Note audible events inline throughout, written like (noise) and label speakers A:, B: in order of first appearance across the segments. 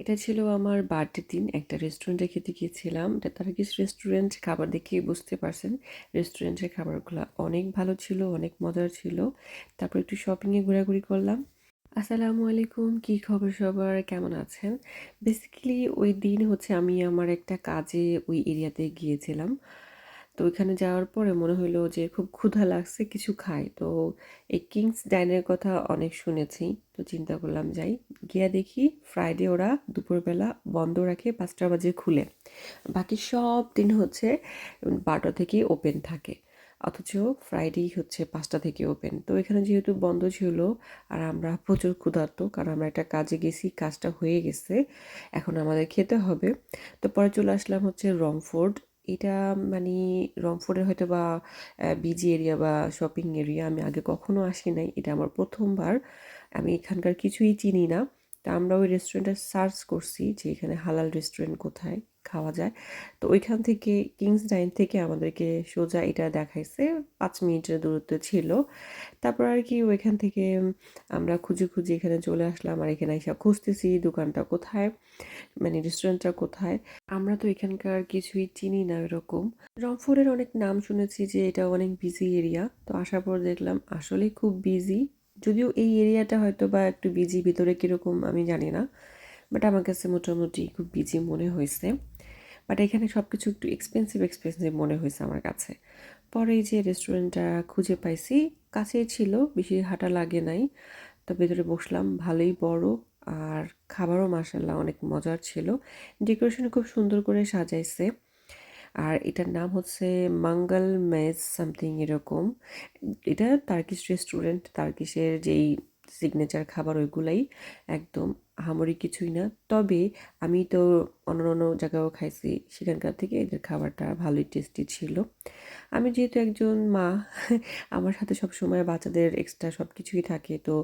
A: এটা ছিল আমার বার্থডে দিন একটা রেস্টুরেন্টে খেতে গিয়েছিলাম। তারা কিছু রেস্টুরেন্ট খাবার দেখেই বুঝতে পারছেন। রেস্টুরেন্টের খাবারগুলো অনেক ভালো ছিল, অনেক মজার ছিল। তারপর একটু শপিংয়ে ঘোরাঘুরি করলাম। আসসালামু আলাইকুম, কি খবর সবার? কেমন আছেন? বেসিক্যালি ওই দিন হচ্ছে আমি আমার একটা কাজে ওই এরিয়াতে গিয়েছিলাম। তো ওইখানে যাওয়ার পরে মনে হলো যে খুব ক্ষুধা লাগছে কিছু খাই। তো এই কিংস ডাইনের কথা অনেক শুনেছি, তো চিন্তা করলাম যাই। গিয়া দেখি ফ্রাইডে ওরা দুপুরবেলা বন্ধ রাখে, পাঁচটা বাজে খুলে। বাকি সব দিন হচ্ছে বারোটা থেকে ওপেন থাকে। অথচ ফ্রাইডেই হচ্ছে পাঁচটা থেকে ওপেন। তো এখানে যেহেতু বন্ধ ছিল আর আমরা প্রচুর ক্ষুধার্ত, কারণ আমরা একটা কাজে গেছি, কাজটা হয়ে গেছে, এখন আমাদের খেতে হবে। তো পরে চলে আসলাম হচ্ছে রংফোর্ড এটা মানে রংপুরের হয়তো বা বিজি এরিয়া বা শপিং এরিয়া আমি আগে কখনো আসি নাই। এটা আমার প্রথমবার। আমি এখানকার কিছুই চিনি না। তা আমরা ওই রেস্টুরেন্টটা সার্চ করছি যে এখানে হালাল রেস্টুরেন্ট কোথায়। খাওয়া যায়। তো ওইখান থেকে কিংস ডাইন থেকে আমাদেরকে সোজা এটা দেখাইছে, পাঁচ মিনিটের দূরত্ব ছিল। তারপর আর কি ওইখান থেকে আমরা খুঁজে খুঁজে এখানে চলে আসলাম আর এখানে এসে খুঁজতেছি দোকানটা কোথায় মানে রেস্টুরেন্টটা কোথায়। আমরা তো এখানকার কিছুই চিনি না এরকম রংপুরের অনেক নাম শুনেছি যে এটা অনেক বিজি এরিয়া তো আসার পর দেখলাম আসলে খুব বিজি যদিও এই এরিয়াটা হয়তো বা একটু বিজি ভিতরে কীরকম আমি জানি না বাট আমার কাছে মোটামুটি খুব বিজি মনে হয়েছে। বাট এখানে সব কিছু একটু এক্সপেন্সিভ এক্সপেন্সিভ মনে হয়েছে আমার কাছে। পরে যে রেস্টুরেন্টটা খুঁজে পাইছি, কাছেই ছিল, বেশি হাঁটা লাগে নাই। তো ভেতরে বসলাম, ভালোই বড়, আর খাবারও মাসাল্লাহ অনেক মজার ছিল। ডেকোরেশন খুব সুন্দর করে সাজাইছে। আর এটার নাম হচ্ছে মাঙ্গল মেজ সামথিং এরকম। এটা তার্কিশ রেস্টুরেন্ট তার্কিশের যেই সিগনেচার খাবার ওইগুলাই, একদম। আহামরি কিছুই না। তবে আমি তো অন্য অন্য জায়গায়ও খাইছি, সেখানকার থেকে এদের খাবারটা ভালোই টেস্টি ছিল। আমি যেহেতু একজন মা, আমার সাথে সব সময় বাচ্চাদের এক্সট্রা সব কিছুই থাকে। তো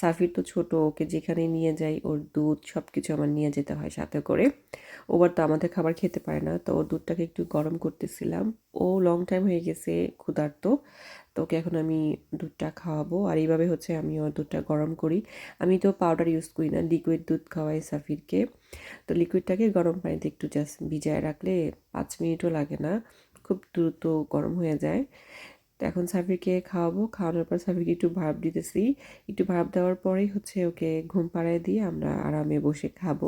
A: সাফির তো ছোট, ওকে যেখানে নিয়ে যাই, ওর দুধ সব কিছু আমার নিয়ে যেতে হয় সাথে করে। ওবার তো আমাদের খাবার খেতে পারে না, তো ওর দুধটাকে একটু গরম করতেছিলাম। ও লং টাইম হয়ে গেছে ক্ষুধার্ত। তো ওকে এখন আমি দুধটা খাওয়াবো। আর এইভাবে হচ্ছে আমি ওর দুধটা গরম করি। আমি তো পাউডার ইউজ করি না লিকুইড দুধ খাওয়াই সাফিরকে। তো লিকুইডটাকে গরম পানিতে একটু জাস্ট ভিজায় রাখলে পাঁচ মিনিটও লাগে না, খুব দ্রুত গরম হয়ে যায়। তো এখন সাফিরকে খাওয়াবো। খাওয়ানোর পর সাফিরকে একটু ভাব দিতেছি। একটু ভাব দেওয়ার পরেই হচ্ছে ওকে ঘুম পাড়ায় দিয়ে আমরা আরামে বসে খাব।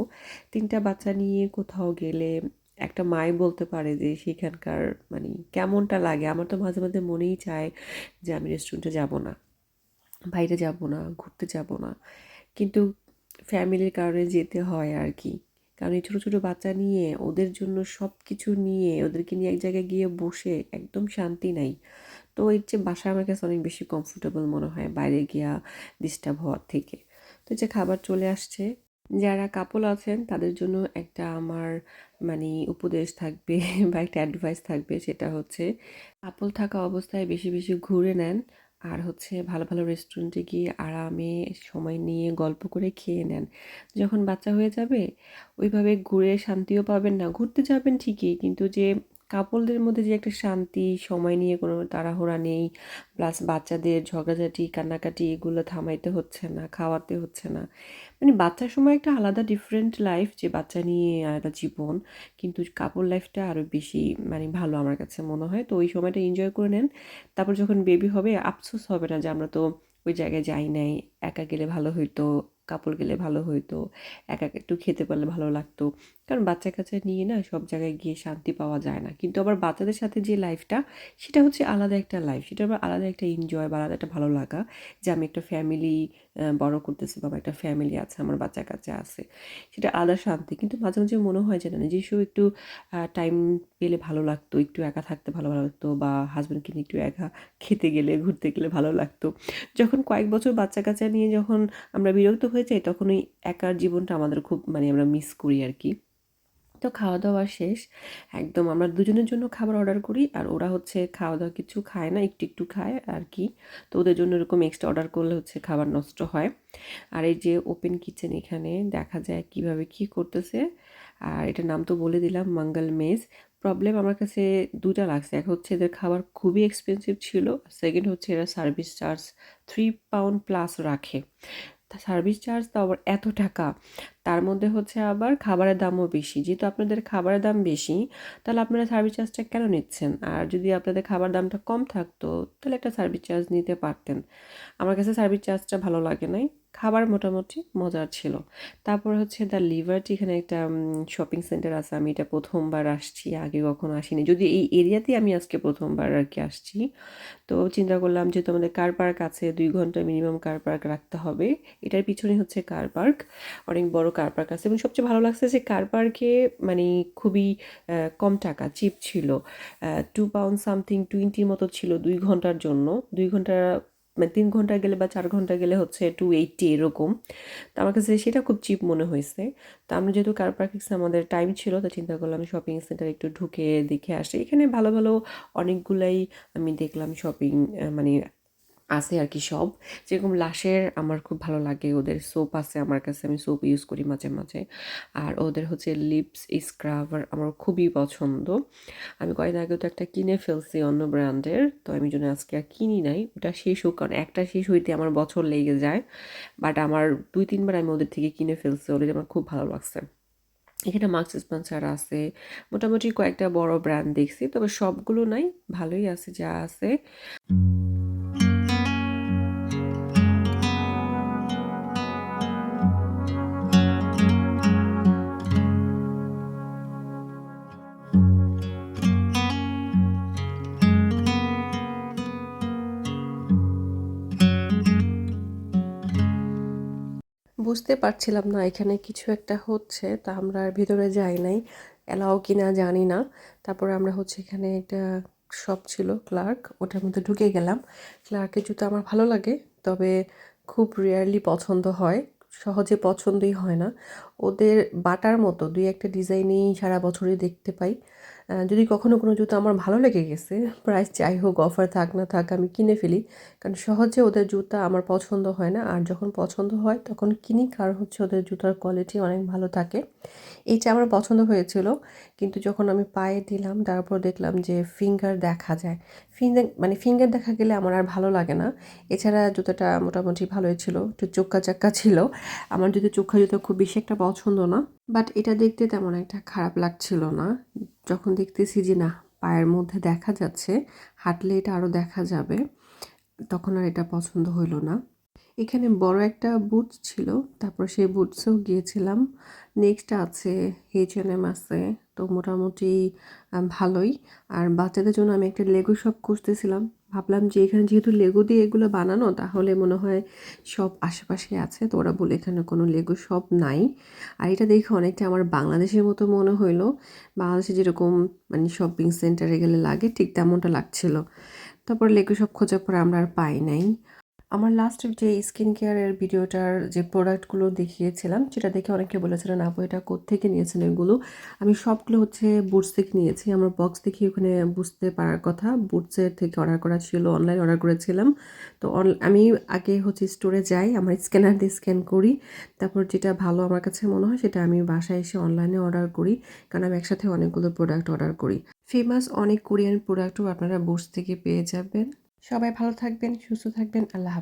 A: তিনটা বাচ্চা নিয়ে কোথাও গেলে একটা মাই বলতে পারে যে সেখানকার মানে কেমনটা লাগে? আমার তো মাঝে মাঝে মনেই চায় যে আমি রেস্টুরেন্টে যাব না, বাইরে যাব না, ঘুরতে যাব না। কিন্তু ফ্যামিলির কারণে যেতে হয় আর কি কারণ এই ছোটো ছোটো বাচ্চা নিয়ে, ওদের জন্য সব কিছু নিয়ে, ওদেরকে নিয়ে এক জায়গায় গিয়ে বসে একদম শান্তি নাই। তো এর চেয়ে বাসা আমার কাছে অনেক বেশি কমফোর্টেবল মনে হয় বাইরে গিয়া ডিস্টার্ব হওয়ার থেকে। তো যে খাবার চলে আসছে যারা কাপল আছেন, তাদের জন্য একটা আমার মানে উপদেশ থাকবে (laughs) বা একটা অ্যাডভাইস থাকবে, সেটা হচ্ছে কাপল থাকা অবস্থায় বেশি বেশি ঘুরে নেন। আর হচ্ছে ভালো ভালো রেস্টুরেন্টে গিয়ে আরামে সময় নিয়ে গল্প করে খেয়ে নেন। যখন বাচ্চা হয়ে যাবে, ওইভাবে ঘুরে শান্তিও পাবেন না। ঘুরতে যাবেন ঠিকই, কিন্তু যে কাপলদের মধ্যে যে একটা শান্তি, সময় নিয়ে কোনো তাড়াহুড়া নেই প্লাস বাচ্চাদের ঝগড়াঝাটি, কান্নাকাটি এগুলো থামাইতে হচ্ছে না, খাওয়াতে হচ্ছে না। মানে বাচ্চার সময় একটা আলাদা ডিফারেন্ট লাইফ যে বাচ্চা নিয়ে একটা জীবন, কিন্তু কাপল লাইফটা আরও বেশি মানে ভালো আমার কাছে মনে হয়। তো ওই সময়টা এনজয় করে নেন। তারপর যখন বেবি হবে, আফসোস হবে না যে আমরা তো ওই জায়গায় যাই নাই। একা গেলে ভালো হইতো কাপড় গেলে ভালো হইতো, একা একটু খেতে পারলে ভালো লাগতো। কারণ বাচ্চা কাচ্চা নিয়ে না সব জায়গায় গিয়ে শান্তি পাওয়া যায় না। কিন্তু আবার বাচ্চাদের সাথে যে লাইফটা সেটা হচ্ছে আলাদা একটা লাইফ সেটা আবার আলাদা একটা এনজয় বা আলাদা একটা ভালো লাগা যে আমি একটা ফ্যামিলি বড় করতেছি বা একটা ফ্যামিলি আছে, আমার বাচ্চা কাচ্চা আছে। সেটা আলাদা শান্তি। কিন্তু মাঝে মাঝে মনে হয় যে না নিজস্ব একটু টাইম পেলে ভালো লাগতো, একটু একা থাকতে ভালো লাগতো বা হাজব্যান্ডকে নিয়ে একটু একা খেতে গেলে, ঘুরতে গেলে ভালো লাগতো। যখন কয়েক বছর বাচ্চা কাচ্চা নিয়ে যখন আমরা বিরক্ত হয়ে যাই, তখন ওই একার জীবনটা আমাদের খুব মানে আমরা মিস করি আর কি। তো খাওয়া দাওয়া শেষ। একদম আমরা দুজনের জন্য খাবার অর্ডার করি আর ওরা হচ্ছে খাওয়া দাওয়া কিছু খায় না, একটু একটু খায় আর কি তো ওদের জন্য এরকম এক্সট্রা অর্ডার করলে হচ্ছে খাবার নষ্ট হয়। আর এই যে ওপেন কিচেন এখানে দেখা যায় কীভাবে কি করতেছে। আর এটার নাম তো বলে দিলাম মঙ্গল মেজ প্রবলেম আমার কাছে দুটা লাগছে। এক হচ্ছে এদের খাবার খুবই এক্সপেন্সিভ ছিল। সেকেন্ড হচ্ছে এরা service charge three pound plus রাখে। সার্ভিস চার্জ তো আবার এত টাকা। তার মধ্যে হচ্ছে আবার খাবারের দামও বেশি। যেহেতু আপনাদের খাবারের দাম বেশি, তাহলে আপনারা সার্ভিস চার্জটা কেন নিচ্ছেন? আর যদি আপনাদের খাবার দামটা কম থাকতো, তাহলে একটা সার্ভিস চার্জ নিতে পারতেন। আমার কাছে সার্ভিস চার্জটা ভালো লাগে নাই। খাবার মোটামুটি মজার ছিল। তারপর হচ্ছে দ্য লিভারটি এখানে একটা শপিং সেন্টার আছে। আমি এটা প্রথমবার আসছি, আগে কখনো আসিনি। যদি এই এরিয়াতেই আমি আজকে প্রথমবার আর কি আসছি, তো চিন্তা করলাম যেহেতু আমাদের কার পার্ক আছে, দুই ঘণ্টা মিনিমাম কার পার্ক রাখতে হবে। এটার পিছনে হচ্ছে কার পার্ক অনেক বড় কার পার্ক আছে। এবং সবচেয়ে ভালো লাগছে যে কার পার্কে মানে খুবই কম টাকা চিপ ছিল। টু পাউন্ড সামথিং টোয়েন্টির মতো ছিল দুই ঘণ্টার জন্য। দুই ঘণ্টা মানে তিন ঘণ্টা গেলে বা চার ঘণ্টা গেলে হচ্ছে টু এইটটি এরকম। তো আমার কাছে সেটা খুব চিপ মনে হয়েছে। তো আমরা যেহেতু কার পার্কিংসে আমাদের টাইম ছিল, তো চিন্তা করলাম শপিং সেন্টার একটু ঢুকে দেখে আসি। এখানে ভালো ভালো অনেকগুলাই আমি দেখলাম শপিং মানে আছে আর কি সব। যেরকম লাশের আমার খুব ভালো লাগে, ওদের সোপ আছে আমার কাছে, আমি সোপ ইউজ করি মাঝে মাঝে। আর ওদের হচ্ছে লিপস স্ক্রাবার আমার খুবই পছন্দ। আমি কয়েকদিন আগে তো একটা কিনে ফেলছি অন্য ব্র্যান্ডের তো আমি জন্য আজকে আর কিনি নাই। ওটা শেষ হোক, কারণ একটা শেষ হইতে আমার বছর লেগে যায়। বাট আমার দুই, তিনবার আমি ওদের থেকে কিনে ফেলছি ওদের আমার খুব ভালো লাগছে। এখানে মার্কস স্পন্সার আছে, মোটামুটি কয়েকটা বড় ব্র্যান্ড দেখছি, তবে সবগুলো নাই, ভালোই আছে যা আছে। বুঝতে পারছিলাম না এখানে কিছু একটা হচ্ছে, তা আমরা ভিতরে যাই নাই। এলাও কি না জানি না। তারপরে আমরা হচ্ছে এখানে একটা শপ ছিল ক্লার্ক ওটার মধ্যে ঢুকে গেলাম। ক্লার্কের জুতো আমার ভালো লাগে, তবে খুব রেয়ারলি পছন্দ হয়, সহজে পছন্দই হয় না। ওদের বাটার মতো দুই একটা ডিজাইনই সারা বছরই দেখতে পাই। যদি কখনো কোনো জুতো আমার ভালো লেগে গেছে, প্রাইস যাই হোক, অফার থাক না থাক, আমি কিনে ফেলি। কারণ সহজে ওদের জুতা আমার পছন্দ হয় না, আর যখন পছন্দ হয় তখন কিনি, কারণ হচ্ছে ওদের জুতার কোয়ালিটি অনেক ভালো থাকে। এইটা আমার পছন্দ হয়েছিল, কিন্তু যখন আমি পায়ে দিলাম, তারপর দেখলাম যে ফিঙ্গার দেখা যায়। ফিঙ্গার মানে ফিঙ্গার দেখা গেলে আমার আর ভালো লাগে না। এছাড়া জুতোটা মোটামুটি ভালোই ছিল, একটু চোক্কা চাক্কা ছিল। আমার যদি চোখা জুতো খুব বেশি একটা পছন্দ না বাট এটা দেখতে তেমন একটা খারাপ লাগছিল না। যখন দেখতেছি যে না, পায়ের মধ্যে দেখা যাচ্ছে, হাঁটলে এটা আরও দেখা যাবে, তখন আর এটা পছন্দ হইল না। এখানে বড় একটা বুটস ছিল, তারপর সেই বুটসেও গিয়েছিলাম। নেক্সট আছে এইচ এন এম আছে, তো মোটামুটি ভালোই। আর বাচ্চাদের জন্য আমি একটা লেগো শপ খুঁজতেছিলাম। ভাবলাম যে এখানে যেহেতু লেগো দিয়ে এগুলো বানানো, তাহলে মনে হয় সব আশেপাশে আছে। তো ওরা বলে এখানে কোনো লেগো সব নাই। আর এটা দেখে অনেকটা আমার বাংলাদেশের মতো মনে হইল। বাংলাদেশে যেরকম মানে শপিং সেন্টারে গেলে লাগে, ঠিক তেমনটা লাগছিল। তারপর লেগো সব খোঁজার পর আমরা আর পাই নাই। আমার লাস্ট যে স্কিন কেয়ারের ভিডিওটার যে প্রোডাক্টগুলো দেখিয়েছিলাম, সেটা দেখে অনেকে বলেছিলেন, আপু, এটা কোত্থেকে নিয়েছেন এগুলো? আমি সবগুলো হচ্ছে বুটস থেকে নিয়েছি। আমার বক্স দেখে, ওখানে বুঝতে পারার কথা। বুটসের থেকে অর্ডার করা ছিল অনলাইন অর্ডার করেছিলাম। তো আমি আগে হচ্ছে স্টোরে যাই, আমার স্ক্যানার দিয়ে স্ক্যান করি। তারপর যেটা ভালো আমার কাছে মনে হয়, সেটা আমি বাসায় এসে অনলাইনে অর্ডার করি। কারণ আমি একসাথে অনেকগুলো প্রোডাক্ট অর্ডার করি। ফেমাস অনেক কোরিয়ান প্রোডাক্টও আপনারা বুটস থেকে পেয়ে যাবেন। সবাই ভালো থাকবেন, সুস্থ থাকবেন, আল্লাহ